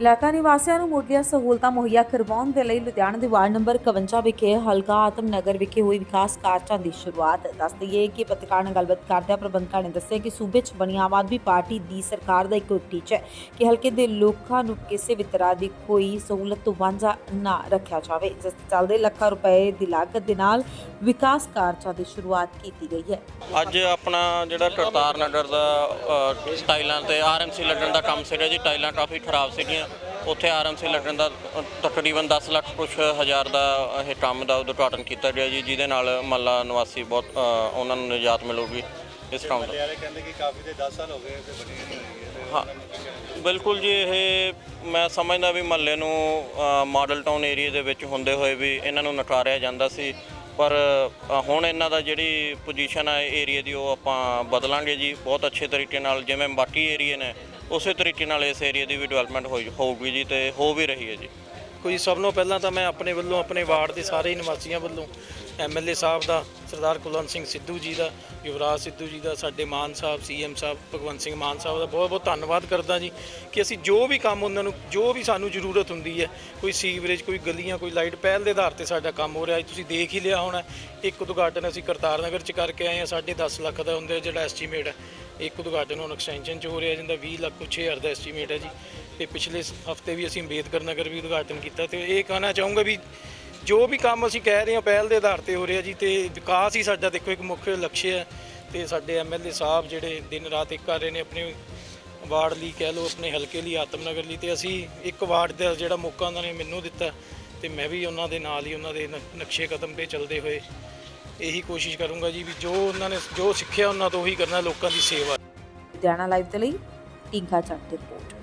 ਇਲਾਕਾ ਨਿਵਾਸੀਆਂ ਨੂੰ ਮੁੱਢਲੀਆਂ ਸਹੂਲਤਾਂ ਮੁਹੱਈਆ ਕਰਵਾਉਣ ਦੇ ਲਈ ਲੁਧਿਆਣਾ ਦੇ ਵਾਰਡ ਨੰਬਰ 51 ਵਿਖੇ ਹਲਕਾ ਆਤਮ ਨਗਰ ਵਿਖੇ ਹੋਈ ਵਿਕਾਸ ਕਾਰਜਾਂ ਦੀ ਸ਼ੁਰੂਆਤ। ਦੱਸ ਦਈਏ ਕਿ ਪੱਤਰਕਾਰ ਨਾਲ ਗੱਲਬਾਤ ਕਰਦਿਆਂ ਪ੍ਰਬੰਧਕਾਂ ਨੇ ਦੱਸਿਆ ਕਿ ਸੂਬੇ 'ਚ ਬਣੀ ਆਮ ਆਦਮੀ ਪਾਰਟੀ ਦੀ ਸਰਕਾਰ ਦਾ ਇੱਕੋ ਇੱਕ ਟੀਚਾ ਹੈ ਕਿ ਹਲਕੇ ਦੇ ਲੋਕਾਂ ਨੂੰ ਕਿਸੇ ਵੀ ਤਰ੍ਹਾਂ ਦੀ ਕੋਈ ਸਹੂਲਤ ਤੋਂ ਵਾਂਝਾ ਨਾ ਰੱਖਿਆ ਜਾਵੇ। ਜਿਸ ਦੇ ਚੱਲਦੇ ਲੱਖਾਂ ਰੁਪਏ ਦੀ ਲਾਗਤ ਦੇ ਨਾਲ ਵਿਕਾਸ ਕਾਰਜਾਂ ਦੀ ਸ਼ੁਰੂਆਤ ਕੀਤੀ ਗਈ ਹੈ। ਅੱਜ ਆਪਣਾ ਜਿਹੜਾ ਕਰਤਾਰ ਨਗਰ ਦਾ ਟਾਈਲਾਂ ਤੇ ਆਰਐਮਸੀ ਲੱਗਣ ਦਾ ਕੰਮ ਸੀਗਾ ਜੀ, ਟਾਈਲਾਂ ਕਾਫੀ ਖਰਾਬ ਸੀਗੀਆਂ। ਉੱਥੇ ਆਰਐਮਸੀ ਲੱਗਣ ਦਾ ਅ, ਤਕਰੀਬਨ 10 ਲੱਖ ਕੁਛ ਹਜ਼ਾਰ ਦਾ ਇਹ ਕੰਮ ਦਾ ਉਦਘਾਟਨ ਕੀਤਾ ਗਿਆ ਜੀ ਜਿਹਦੇ ਨਾਲ ਮੱਲਾ ਨਿਵਾਸੀ ਬਹੁਤ ਉਹਨਾਂ ਨੂੰ ਨਿਜਾਤ ਮਿਲੂਗੀ ਇਸ ਕੰਮ ਦਾ। ਕਹਿੰਦੇ ਕਿ ਕਾਫੀ ਦੇ 10 ਸਾਲ ਹੋ ਗਏ ਤੇ ਬਣੀ ਨਹੀਂ ਹੋਈ ਹੈ ਤੇ ਹਾਂ। ਬਿਲਕੁਲ ਜੀ ਇਹ ਮੈਂ ਸਮਝਦਾ ਵੀ ਮਹੱਲੇ ਨੂੰ ਮਾਡਲ ਟਾਊਨ ਏਰੀਆ ਦੇ ਵਿੱਚ ਹੁੰਦੇ ਹੋਏ ਵੀ ਇਹਨਾਂ ਨੂੰ ਨਕਾਰਿਆ ਜਾਂਦਾ ਸੀ। ਪਰ ਅ, ਹੁਣ ਇਹਨਾਂ ਦਾ ਜਿਹੜੀ ਪੋਜੀਸ਼ਨ ਹੈ ਏਰੀਆ ਦੀ ਉਹ ਆਪਾਂ ਬਦਲਾਂਗੇ ਜੀ ਬਹੁਤ ਅੱਛੇ ਤਰੀਕੇ ਨਾਲ ਜਿਵੇਂ ਬਾਕੀ ਏਰੀਏ ਨੇ ਉਸੇ ਤਰੀਕੇ ਨਾਲ ਇਸ ਏਰੀਆ ਦੀ ਵੀ ਡਿਵੈਲਪਮੈਂਟ ਹੋਈ ਹੋਊਗੀ ਜੀ ਤੇ ਹੋ ਵੀ ਰਹੀ ਹੈ ਜੀ। ਕੋਈ ਸਭ ਤੋਂ ਪਹਿਲਾਂ ਤਾਂ ਮੈਂ ਆਪਣੇ ਵੱਲੋਂ, ਆਪਣੇ ਵਾਰਡ ਦੇ ਸਾਰੇ ਨਿਵਾਸੀਆਂ ਵੱਲੋਂ ਐਮਐਲਏ ਸਾਹਿਬ ਦਾ, ਸਰਦਾਰ ਕੁਲਵੰਤ ਸਿੰਘ ਸਿੱਧੂ ਜੀ ਦਾ, ਯੁਵਰਾਜ ਸਿੱਧੂ ਜੀ ਦਾ, ਸਾਡੇ ਮਾਨ ਸਾਹਿਬ ਸੀਐਮ ਸਾਹਿਬ, ਭਗਵੰਤ ਸਿੰਘ ਮਾਨ ਸਾਹਿਬ ਦਾ ਬਹੁਤ ਬਹੁਤ ਧੰਨਵਾਦ ਕਰਦਾ ਜੀ ਕਿ ਅਸੀਂ ਜੋ ਵੀ ਕੰਮ ਉਹਨਾਂ ਨੂੰ, ਜੋ ਵੀ ਸਾਨੂੰ ਜ਼ਰੂਰਤ ਹੁੰਦੀ ਹੈ, ਕੋਈ ਸੀਵਰੇਜ, ਕੋਈ ਗਲੀਆਂ, ਕੋਈ ਲਾਈਟ, ਪਹਿਲ ਦੇ ਆਧਾਰ ਤੇ ਸਾਡਾ ਕੰਮ ਹੋ ਰਿਹਾ ਤੁਸੀਂ ਦੇਖ ਹੀ ਲਿਆ ਹੋਣਾ, ਇੱਕ ਉਦਘਾਟਨ ਅਸੀਂ ਕਰਤਾਰ ਨਗਰ ਚ ਕਰਕੇ ਆਏ ਹਾਂ 10.5 ਲੱਖ ਦਾ ਹੁੰਦਾ ਜਿਹੜਾ ਐਸਟੀਮੇਟ ਹੈ। ਇੱਕ ਉਦਘਾਟਨ ਹੁਣ ਐਕਸਟੈਂਸ਼ਨ ਚ ਹੋ ਰਿਹਾ ਜਿੰਦਾ 20 ਲੱਖ ਕੁਛ ਹਜ਼ਾਰ ਦਾ ਐਸਟੀਮੇਟ ਹੈ ਜੀ। ਤੇ ਪਿਛਲੇ ਹਫ਼ਤੇ ਵੀ ਅਸੀਂ ਅੰਬੇਦਕਰ ਨਗਰ ਵੀ ਉਦਘਾਟਨ ਕੀਤਾ ਤੇ ਇਹ ਕਹਿਣਾ ਚਾਹੂੰਗਾ ਵੀ ਜੋ ਵੀ ਕੰਮ ਅਸੀਂ ਕਹਿ ਰਹੇ ਹਾਂ ਪਹਿਲ ਦੇ ਆਧਾਰ ਤੇ ਹੋ ਰਿਹਾ ਜੀ ਤੇ ਵਿਕਾਸ ਹੀ ਸਾਡਾ ਦੇਖੋ ਇੱਕ ਮੁੱਖ ਲਕਸ਼ ਹੈ ਤੇ ਸਾਡੇ ਐਮਐਲਏ ਸਾਹਿਬ ਜਿਹੜੇ ਦਿਨ ਰਾਤ ਇੱਕ ਕਰ ਰਹੇ ਨੇ ਆਪਣੇ ਵਾਰਡ ਲਈ ਕਹਿ ਲਓ, ਆਪਣੇ ਹਲਕੇ ਲਈ, ਆਤਮ ਨਗਰ ਲਈ ਤੇ ਅਸੀਂ ਇੱਕ ਵਾਰਡ ਦਾ ਜਿਹੜਾ ਮੌਕਾ ਉਹਨਾਂ ਨੇ ਮੈਨੂੰ ਦਿੱਤਾ ਤੇ ਮੈਂ ਵੀ ਉਹਨਾਂ ਦੇ ਨਾਲ ਹੀ ਉਹਨਾਂ ਦੇ ਨਕਸ਼ੇ ਕਦਮ ਤੇ ਚੱਲਦੇ ਹੋਏ ਇਹੀ ਕੋਸ਼ਿਸ਼ ਕਰੂੰਗਾ ਜੀ ਵੀ ਜੋ ਉਹਨਾਂ ਨੇ, ਜੋ ਸਿੱਖਿਆ ਉਹਨਾਂ ਤੋਂ ਉਹੀ ਕਰਨਾ ਲੋਕਾਂ ਦੀ ਸੇਵਾ। ਲੁਧਿਆਣਾ ਲਾਈਵ ਦੇ ਲਈ ਟਿੰਕਾ ਚੱਟ ਰਿਪੋਰਟ।